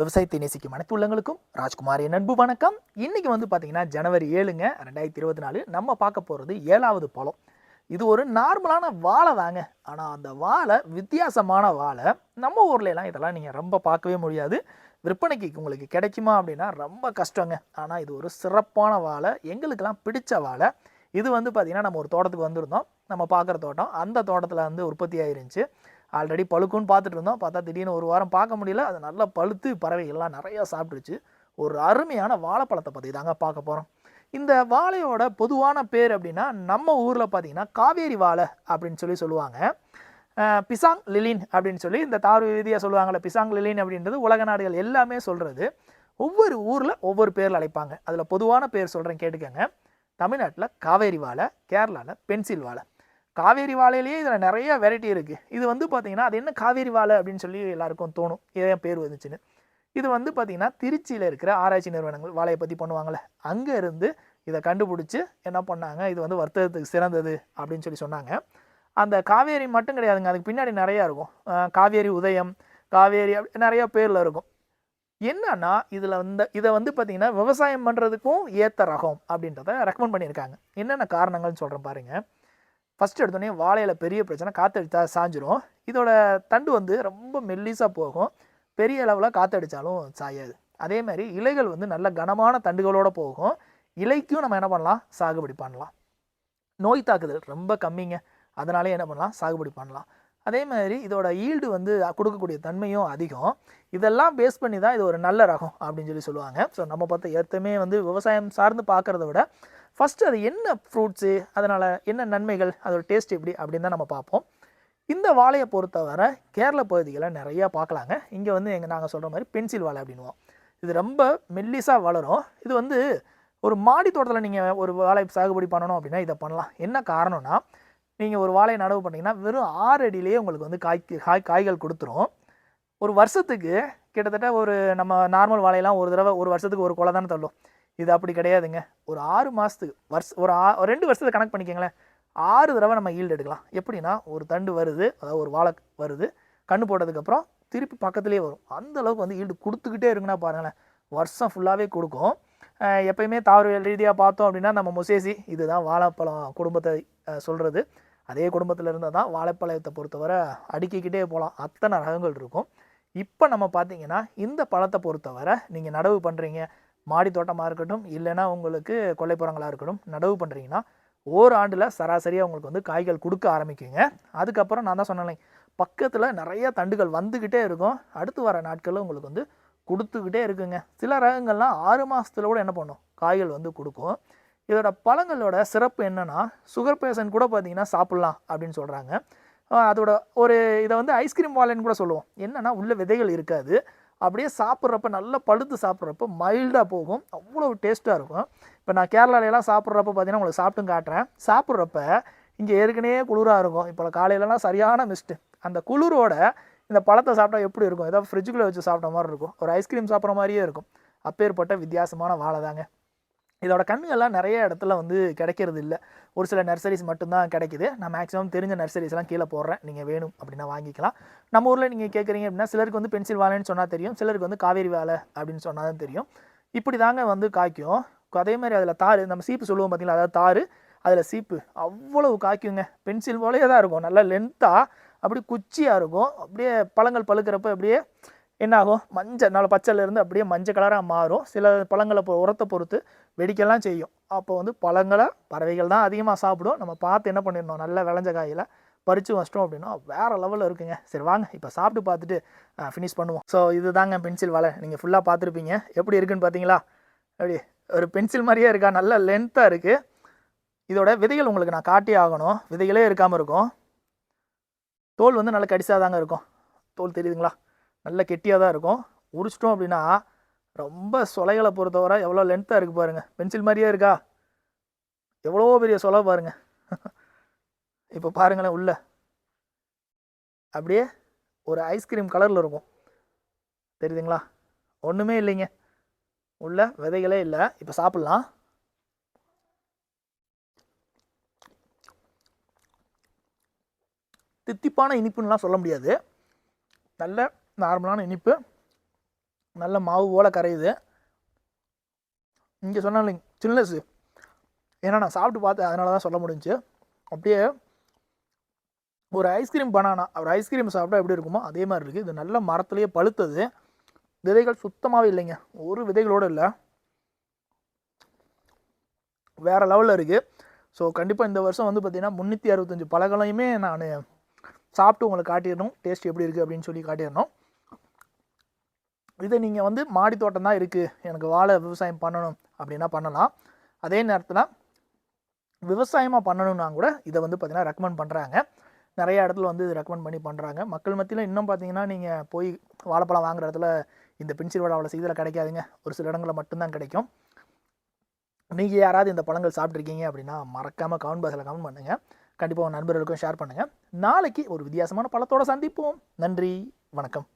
விவசாயத்தை நேசிக்கும் அனைத்து உள்ளங்களுக்கும் ராஜ்குமாரின் நண்பு வணக்கம். இன்றைக்கி வந்து பார்த்தீங்கன்னா ஜனவரி ஏழுங்க ரெண்டாயிரத்தி இருபத்தி நாலு. நம்ம பார்க்க போகிறது ஏழாவது பழம். இது ஒரு நார்மலான வாழை தாங்க. ஆனால் அந்த வாழை வித்தியாசமான வாழை நம்ம ஊர்லலாம் இதெல்லாம் நீங்கள் ரொம்ப பார்க்கவே முடியாது. விற்பனைக்கு உங்களுக்கு கிடைக்குமா அப்படின்னா ரொம்ப கஷ்டங்க. ஆனால் இது ஒரு சிறப்பான வாழை. எங்களுக்கெல்லாம் பிடிச்ச வாழை. இது வந்து பார்த்திங்கன்னா நம்ம ஒரு தோட்டத்துக்கு வந்திருந்தோம். நம்ம பார்க்குற தோட்டம் அந்த தோட்டத்தில் வந்து உற்பத்தி ஆயிருந்துச்சு. ஆல்ரெடி பழுக்குன்னு பார்த்துட்டு இருந்தோம். பார்த்தா திடீர்னு ஒரு வாரம் பார்க்க முடியல. அது நல்லா பழுத்து பறவைகள்லாம் நிறையா சாப்பிட்டுருச்சு ஒரு அருமையான வாழைப்பழத்தை பற்றி தாங்க பார்க்க போகிறோம் இந்த வாழையோட பொதுவான பேர் அப்படின்னா நம்ம ஊரில் பார்த்தீங்கன்னா காவேரி வாழை அப்படின்னு சொல்லி சொல்லுவாங்க. பிசாங் லிலின் அப்படின்னு சொல்லி இந்த தாறு விதியாக சொல்லுவாங்கள்ல பிசாங் லிலின் அப்படின்றது உலக நாடுகள் எல்லாமே சொல்கிறது ஒவ்வொரு ஊரில் ஒவ்வொரு பேரில் அழைப்பாங்க. அதில் பொதுவான பேர் சொல்கிறேன் கேட்டுக்கங்க. தமிழ்நாட்டில் காவேரி வாழை கேரளாவில் பென்சில் வாழை. காவேரி வாழையிலேயே இதில் நிறைய வெரைட்டி இருக்குது இது வந்து பார்த்தீங்கன்னா அது என்ன காவேரி வாழை அப்படின்னு சொல்லி எல்லாருக்கும் தோணும். ஏன் பேர் வந்துச்சுன்னு. இது வந்து பார்த்தீங்கன்னா திருச்சியில் இருக்கிற ஆராய்ச்சி நிறுவனங்கள் வாழையை பற்றி பண்ணுவாங்கள்ல அங்கே இருந்து இதை கண்டுபிடிச்சி என்ன பண்ணாங்க? இது வந்து வர்த்தகத்துக்கு சிறந்தது அப்படின்னு சொல்லி சொன்னாங்க. அந்த காவேரி மட்டும் கிடையாதுங்க. அதுக்கு பின்னாடி நிறையா இருக்கும். காவேரி உதயம் காவேரி அப்படி நிறைய பேரில் இருக்கும். என்னன்னா இதில் வந்து இதை வந்து பார்த்திங்கன்னா விவசாயம் பண்ணுறதுக்கும் ஏற்ற ரகம் அப்படின்றத ரெக்கமெண்ட் பண்ணியிருக்காங்க. என்னென்ன காரணங்கள்னு சொல்கிறேன் பாருங்கள் ஃபஸ்ட்டு எடுத்தோடனே வாழையில் பெரிய பிரச்சனை காற்றடித்தா சாஞ்சிரும். இதோட தண்டு வந்து ரொம்ப மெல்லிஸாக போகும். பெரிய அளவில் காற்றடிச்சாலும் சாயாது. அதே மாதிரி இலைகள் வந்து நல்ல கனமான தண்டுகளோடு போகும். இலைக்கும் நம்ம என்ன பண்ணலாம்? சாகுபடி பண்ணலாம். நோய் தாக்குதல் ரொம்ப கம்மிங்க. அதனாலே என்ன பண்ணலாம்? சாகுபடி பண்ணலாம். அதே மாதிரி இதோட ஈல்டு வந்து கொடுக்கக்கூடிய தன்மையும் அதிகம். இதெல்லாம் பேஸ் பண்ணி தான் இது ஒரு நல்ல ரகம் அப்படின்னு சொல்லி சொல்லுவாங்க. ஸோ நம்ம பார்த்த எத்தமே வந்து விவசாயம் சார்ந்து பார்க்குறத விட ஃபஸ்ட்டு அது என்ன ஃப்ரூட்ஸு அதனால் என்ன நன்மைகள் அதோட டேஸ்ட் எப்படி அப்படின்னு தான் நம்ம பார்ப்போம். இந்த வாழையை பொறுத்தவரை கேரள பகுதிகளில் நிறையா பார்க்கலாங்க. இங்கே வந்து எங்கள் நாங்கள் சொல்கிற மாதிரி பென்சில் வாழை அப்படின்வோம் இது ரொம்ப மெல்லிஸாக வளரும். இது வந்து ஒரு மாடி தோட்டத்தில் நீங்கள் ஒரு வாழை சாகுபடி பண்ணணும் அப்படின்னா இதை பண்ணலாம். என்ன காரணம்னா நீங்கள் ஒரு வாழையை நடவு பண்ணிங்கன்னா வெறும் ஆறு அடியிலேயே உங்களுக்கு வந்து காய் காய் காய்கள் கொடுத்துரும். ஒரு வருஷத்துக்கு கிட்டத்தட்ட ஒரு நம்ம நார்மல் வாழையெல்லாம் ஒரு தடவை ஒரு வருஷத்துக்கு ஒரு குலை தானே தள்ளும். இது அப்படி கிடையாதுங்க. ஒரு ஆறு மாதத்துக்கு வருஷ ஒரு ஆ ரெண்டு வருஷத்தை கணக்கு பண்ணிக்கங்களேன். ஆறு தடவை நம்ம ஈல்டு எடுக்கலாம். எப்படின்னா ஒரு தண்டு வருது அதாவது ஒரு வாழை வருது கண்ணு போட்டதுக்கப்புறம் திருப்பி பக்கத்துலேயே வரும். அந்த அளவுக்கு வந்து ஈல்டு கொடுத்துக்கிட்டே இருக்குன்னா பாருங்களேன் வருஷம் ஃபுல்லாகவே கொடுக்கும். எப்பயுமே தாவரவியல் ரீதியாக பார்த்தோம் அப்படின்னா நம்ம முசேசி இதுதான் வாழைப்பழம் குடும்பத்தை சொல்கிறது அதே குடும்பத்தில் இருந்தால் தான் வாழைப்பழத்தை பொறுத்தவரை அடுக்கிக்கிட்டே போகலாம். அத்தனை ரகங்கள் இருக்கும். இப்போ நம்ம பார்த்தீங்கன்னா இந்த பழத்தை பொறுத்தவரை நீங்கள் நடவு பண்ணுறீங்க மாடி தோட்டமாக இருக்கட்டும் இல்லைன்னா உங்களுக்கு கொல்லைப்புறங்களாக இருக்கட்டும் நடவு பண்ணுறீங்கன்னா ஓர் ஆண்டில் சராசரியாக உங்களுக்கு வந்து காய்கள் கொடுக்க ஆரம்பிக்குங்க. அதுக்கப்புறம் நான் தான் சொன்னேன் பக்கத்தில் நிறைய தண்டுகள் வந்துக்கிட்டே இருக்கும். அடுத்து வர நாட்களில் உங்களுக்கு வந்து கொடுத்துக்கிட்டே இருக்குங்க. சில ரகங்கள்லாம் ஆறு மாதத்துல கூட என்ன பண்ணும்? காய்கள் வந்து கொடுக்கும். இதோட பழங்களோட சிறப்பு என்னென்னா சுகர் பேஷண்ட் கூட பார்த்தீங்கன்னா சாப்பிட்லாம் அப்படின்னு சொல்கிறாங்க அதோட ஒரு இதை வந்து ஐஸ்கிரீம் வாழைன்னு கூட சொல்லுவோம். என்னன்னா உள்ள விதைகள் இருக்காது. அப்படியே சாப்பிட்றப்ப நல்லா பழுத்து சாப்பிட்றப்ப மைல்டாக போகும். அவ்வளோ டேஸ்ட்டாக இருக்கும். இப்போ நான் கேரளாலெலாம் சாப்பிட்றப்ப பார்த்தீங்கன்னா உங்களுக்கு சாப்பிட்டும் காட்டுறேன். சாப்பிட்றப்ப இங்கே ஏற்கனவே குளிராக இருக்கும். இப்போ காலையிலலாம் சரியான மிஸ்ட்டு அந்த குளிரோட இந்த பழத்தை சாப்பிட்டா எப்படி இருக்கும்? ஏதாவது ஃப்ரிட்ஜுக்குள்ளே வச்சு சாப்பிட்ட மாதிரி இருக்கும். ஒரு ஐஸ்கிரீம் சாப்பிட்ற மாதிரியே இருக்கும். அப்பேற்பட்ட வித்தியாசமான வாழை தாங்க இதோட கண்ணுகள்லாம் நிறைய இடத்துல வந்து கிடைக்கிறது இல்லை. ஒரு சில நர்சரிஸ் மட்டும்தான் கிடைக்குது. நான் மேக்ஸிமம் தெரிஞ்ச நர்சரிஸ்லாம் கீழே போடுறேன். நீங்கள் வேணும் அப்படின்னா வாங்கிக்கலாம். நம்ம ஊரில் நீங்கள் கேட்குறீங்க அப்படின்னா சிலருக்கு வந்து பென்சில் வாழைன்னு சொன்னால் தெரியும். சிலருக்கு வந்து காவேரி வாழை அப்படின்னு சொன்னால் தான் தெரியும். இப்படி தாங்க வந்து காய்க்கும். அதே மாதிரி அதில் தார் நம்ம சீப்பு சொல்லுவோம் பார்த்தீங்களா அதாவது தார் அதில் சீப்பு. அவ்வளவு காய்க்குங்க. பென்சில் போலையே தான் இருக்கும். நல்லா லென்த்தாக அப்படி குச்சியாக இருக்கும். அப்படியே பழங்கள் பழுக்கிறப்ப அப்படியே என்னாகும்? மஞ்சள் நல்ல பச்சைலேருந்து அப்படியே மஞ்சள் கலராக மாறும். சில பழங்களை பொ- உரத்தை பொறுத்து வெடிக்கலாம் செய்யும். அப்போ வந்து பழங்களை பறவைகள் தான் அதிகமாக சாப்பிடும். நம்ம பார்த்து என்ன பண்ணிடணும்? நல்ல விளைஞ்ச காயில் பறித்து வச்சிட்டோம் அப்படின்னா வேறு லெவலில் இருக்குங்க. சரி வாங்க. இப்போ சாப்பிட்டு பார்த்துட்டு ஃபினிஷ் பண்ணுவோம். ஸோ இதுதாங்க பென்சில் வலை. நீங்கள் ஃபுல்லாக பார்த்துருப்பீங்க. எப்படி இருக்குன்னு பார்த்தீங்களா? அப்படி ஒரு பென்சில் மாதிரியே இருக்கா? நல்ல லென்த்தாக இருக்குது இதோட விதைகள் உங்களுக்கு நான் காட்டியே ஆகணும். விதைகளே இருக்காமல் இருக்கும். தோல் வந்து நல்ல கடிசாக தாங்க இருக்கும். தோல் தெரியுதுங்களா? நல்ல கெட்டியாக தான் இருக்கும். உரிச்சிட்டோம் அப்படின்னா ரொம்ப சொலைகளை பொறுத்தவரை எவ்வளோ லென்த்தாக இருக்குது பாருங்கள் பென்சில் மாதிரியே இருக்கா? எவ்வளோ பெரிய சொலை பாருங்கள் இப்போ பாருங்களேன் உள்ள. அப்படியே ஒரு ஐஸ்கிரீம் கலரில் இருக்கும். தெரியுதுங்களா? ஒன்றுமே இல்லைங்க. உள்ள விதைகளே இல்லை. இப்போ சாப்பிட்லாம். தித்திப்பான இனிப்புன்னெலாம் சொல்ல முடியாது. நல்ல நார்மலான இனிப்பு. நல்ல மாவு போல் கரையுது. இங்கே சொன்னாலும் சில்னஸ் ஏன்னா நான் சாப்பிட்டு பார்த்தேன் அதனால தான் சொல்ல முடிஞ்சுச்சு அப்படியே ஒரு ஐஸ்கிரீம் பனானா ஒரு ஐஸ்கிரீம் சாப்பிட்டா எப்படி இருக்குமோ அதே மாதிரி இருக்குது இது நல்ல மரத்துலேயே பழுத்தது. விதைகள் சுத்தமாகவே இல்லைங்க. ஒரு விதைகளோடு இல்லை. வேறு லெவலில் இருக்குது ஸோ கண்டிப்பாக இந்த வருஷம் வந்து பார்த்திங்கன்னா முந்நூற்றி அறுபத்தஞ்சு பழங்களையுமே நான் சாப்பிட்டு உங்களுக்கு காட்டிடணும். டேஸ்ட் எப்படி இருக்குது அப்படின்னு சொல்லி காட்டிடணும். இதை நீங்கள் வந்து மாடி தோட்டம் தான் இருக்குது எனக்கு வாழை விவசாயம் பண்ணணும். அப்படின்னா பண்ணலாம். அதே நேரத்தில் விவசாயமாக பண்ணணும்னா கூட இதை வந்து பார்த்திங்கன்னா ரெக்கமெண்ட் பண்ணுறாங்க நிறைய இடத்துல வந்து இது ரெக்கமெண்ட் பண்ணி பண்ணுறாங்க மக்கள் மத்தியில் இன்னும் பார்த்தீங்கன்னா நீங்கள் போய் வாழைப்பழம் வாங்குற இடத்துல இந்த பென்சில் வடை அவ்வளோ சீக்கிரம் கிடைக்காதுங்க. ஒரு சில இடங்களில் மட்டும்தான் கிடைக்கும். நீங்கள் யாராவது இந்த பழங்கள் சாப்பிட்ருக்கீங்க அப்படின்னா மறக்காமல் கமெண்ட் பாக்ஸில் கமெண்ட் பண்ணுங்கள் கண்டிப்பாக உங்கள் நண்பர்களுக்கும் ஷேர் பண்ணுங்கள் நாளைக்கு ஒரு வித்தியாசமான பழத்தோட சந்திப்போம். நன்றி. வணக்கம்.